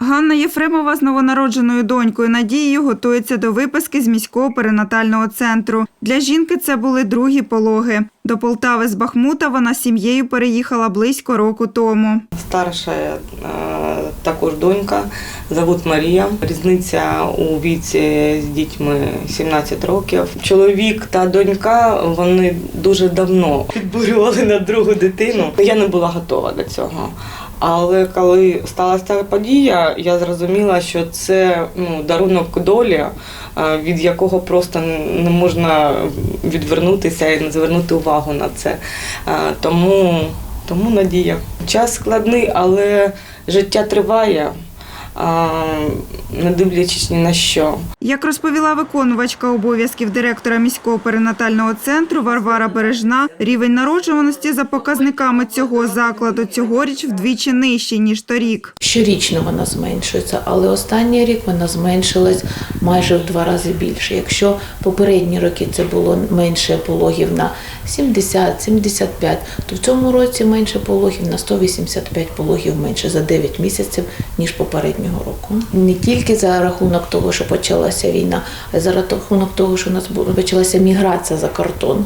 Ганна Єфремова з новонародженою донькою Надією готується до виписки з міського перинатального центру. Для жінки це були другі пологи. До Полтави з Бахмута вона з сім'єю переїхала близько року тому. Старша е, також донька, зовут Марія. Різниця у віці з дітьми 17 років. Чоловік та донька вони дуже давно підбурювали на другу дитину. Я не була готова до цього. Але коли сталася ця подія, я зрозуміла, що це ну, дарунок долі, е, від якого просто не можна відвернутися і не звернути увагу на це. Е, Тому, тому надія. Час складний, але життя триває, не дивлячись ні на що. Як розповіла виконувачка обов'язків директора міського перинатального центру Варвара Бережна, рівень народжуваності за показниками цього закладу цьогоріч вдвічі нижчий, ніж торік. Щорічно вона зменшується, але останній рік вона зменшилась майже в два рази більше. Якщо попередні роки це було менше пологів на 70-75, то в цьому році менше пологів на 185 пологів менше за 9 місяців, ніж попереднього року. Не тільки за рахунок того, що почалася війна, а й за рахунок того, що у нас почалася міграція за кордон.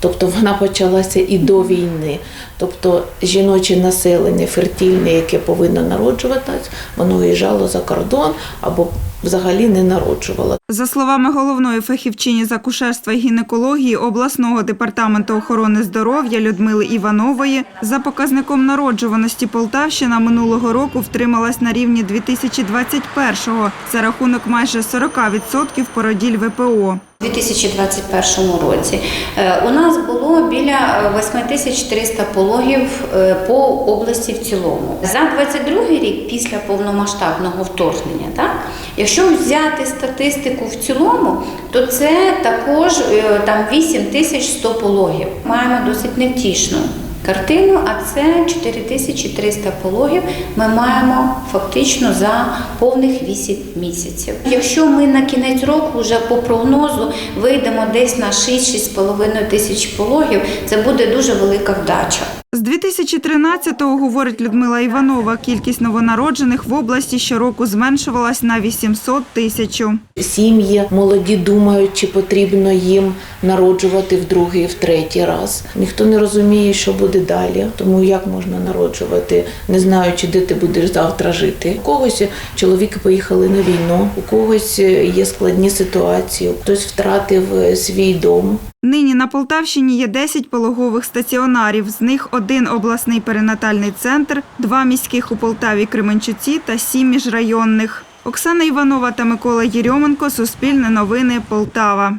Тобто вона почалася і до війни. Тобто жіноче населення фертильне, яке повинно народжуватись, воно виїжджало за кордон або взагалі не народжувало. За словами головної фахівчині з акушерства і гінекології обласного департаменту охорони здоров'я Людмили Іванової, за показником народжуваності Полтавщина минулого року втрималась на рівні 2021-го за рахунок майже 40% породіль ВПО. У 2021 році е, у нас було біля е, 8300 пологів е, по області в цілому. За 22 рік після повномасштабного вторгнення, так, якщо взяти статистику в цілому, то це також е, там 8100 пологів. Маємо досить невтішну картину, а це 4300 пологів ми маємо фактично за повних 8 місяців. Якщо ми на кінець року вже по прогнозу вийдемо десь на 6-6,5 тисяч пологів, це буде дуже велика вдача. З 2013-го, говорить Людмила Іванова, кількість новонароджених в області щороку зменшувалась на 800 тисяч. Сім'ї молоді думають, чи потрібно їм народжувати в другий, в третій раз. Ніхто не розуміє, що буде далі. Тому як можна народжувати, не знаючи, де ти будеш завтра жити. У когось чоловіки поїхали на війну, у когось є складні ситуації, хтось втратив е, свій дом. Нині на Полтавщині є 10 пологових стаціонарів. З них один обласний перинатальний центр, два міських у Полтаві Кременчуці та сім міжрайонних. Оксана Іванова та Микола Єрьоменко. Суспільне новини Полтава.